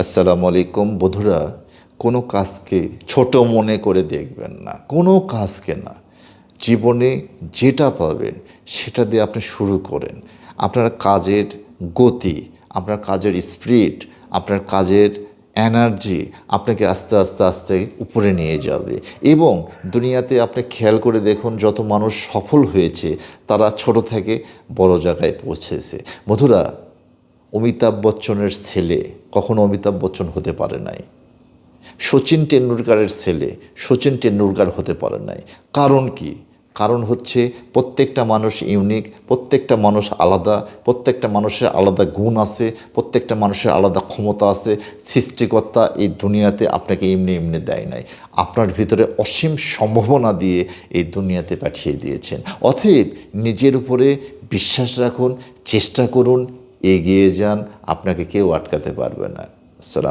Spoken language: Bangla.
আসসালামু আলাইকুম। বধুরা কোনো কাজকে ছোট মনে করে দেখবেন না। কোনো কাজকে না। জীবনে যেটা পাবেন, সেটা দিয়ে আপনি শুরু করেন। আপনার কাজের গতি, আপনার কাজের স্পিরিট আপনার কাজের এনার্জি আপনাকে আস্তে আস্তে আস্তে উপরে নিয়ে যাবে। এবং দুনিয়াতে আপনি খেয়াল করে দেখুন, যত মানুষ সফল হয়েছে, তারা ছোট থেকে বড় জায়গায় পৌঁছেছে। বধুরা অমিতাভ বচ্চনের ছেলে, কখনো অমিতাভ বচ্চন হতে পারে নাই। সচিন টেন্ডুলকারের ছেলে, সচিন টেন্ডুলকার হতে পারে নাই। কারণ কি? কারণ হচ্ছে প্রত্যেকটা মানুষ ইউনিক প্রত্যেকটা মানুষ আলাদা, প্রত্যেকটা মানুষের আলাদা গুণ আছে, প্রত্যেকটা মানুষের আলাদা ক্ষমতা আছে। সৃষ্টিকর্তা এই দুনিয়াতে আপনাকে এমনি এমনি দেয় নাই। আপনার ভিতরে অসীম সম্ভাবনা দিয়ে এই দুনিয়াতে পাঠিয়ে দিয়েছেন। অতএব নিজের উপরে বিশ্বাস রাখুন, চেষ্টা করুন এগিয়ে যান আপনাকে কেউ আটকাতে পারবে না। আসসালাম